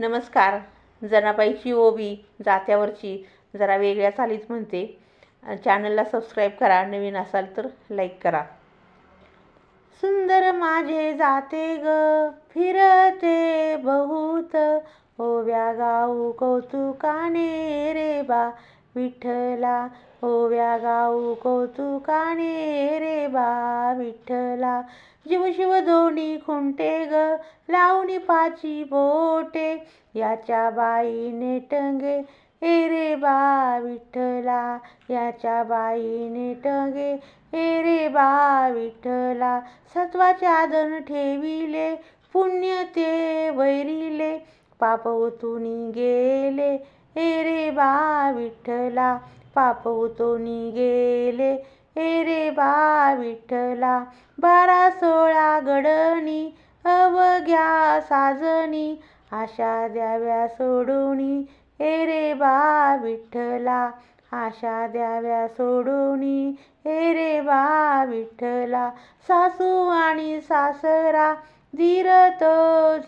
नमस्कार. जनाबाईची ओबी जात्यावरची जरा वेगळ्या चालीच म्हणते. चॅनलला सबस्क्राईब करा नवीन असाल तर लाईक करा. सुंदर माझे जाते ग फिरते बहुत. ओव्या गाऊ कौतुकाने रे बा विठ्ठला ओव्या गाऊ कौतुकाने रे बा विठ्ठला. जीव शिव दोन्ही खुंटे ग लावणी पाची बोटे. याच्या बाईने टंगे ए रे बा विठ्ठला. याच्या बाईने टंगे ए रे बा विठ्ठला. सत्वाचे आदन ठेविले पुण्य ते वैरिले. पापवतुनी गेले ए रे बा विठ्ठला पाप उतुनी गेले ए रे बा विठ्ठला बारा सोळा गडणी अवघ्या साजनी आशा द्याव्या सोडूनी. ए रे बा विठ्ठला आशा द्याव्या सोडूनी. ए रे बा विठ्ठला सासू आणि सासरा धीरत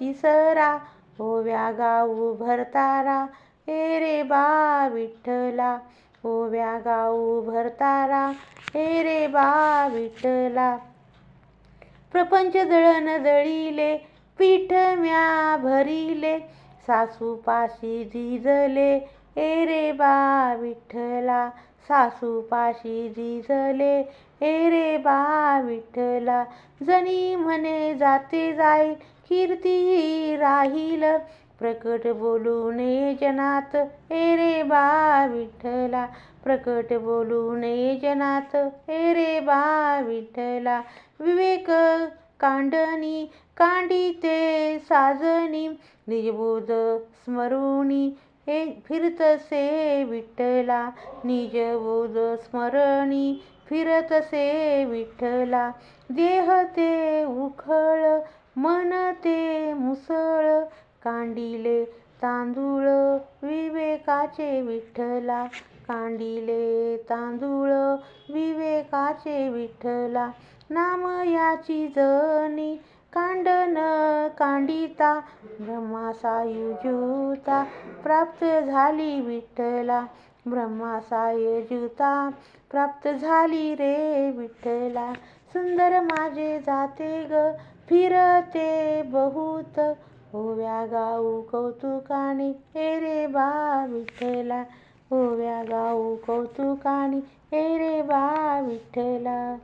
तिसरा. ओव्या गाऊ भरतारा ए रे बा विठ्ठला ओव्या गाऊ भरतारा ए रे बा विठ्ठला प्रपंच दळण दळीले पीठ म्या भरिले सासूपाशी झिजले. ए रे बा विठ्ठला सासू पाशी झिजले. ए रे बा विठ्ठला जणी म्हणे जाते जाईल कीर्ती राहील. प्रकट बोलू नये जनात एरे रे बा विठ्ठला. प्रकट बोलू नये जनात एरे रे बा विठ्ठला. विवेक कांडणी कांडिते साजनी निजबोध स्मरुणी हे फिरतसे विठ्ठला. निजबोध स्मरणी फिरतसे विठ्ठला. देह ते उखळ मन ते मुसळ कांडिले तांदूळ विवेकाचे विठ्ठला. कांडिले तांदूळ विवेकाचे विठ्ठला. नाम याची जनी कांडन कांडिता. ब्रह्मासायुजुता प्राप्त झाली विठ्ठला. ब्रह्मासायुजुता प्राप्त झाली रे विठ्ठला. सुंदर माझे जाते ग फिरते बहुत. ओव्या गाऊ कौतुकाने हे रे बा विठ्ठला. ओव्या गाऊ कौतुकाने हे रे बा विठ्ठला.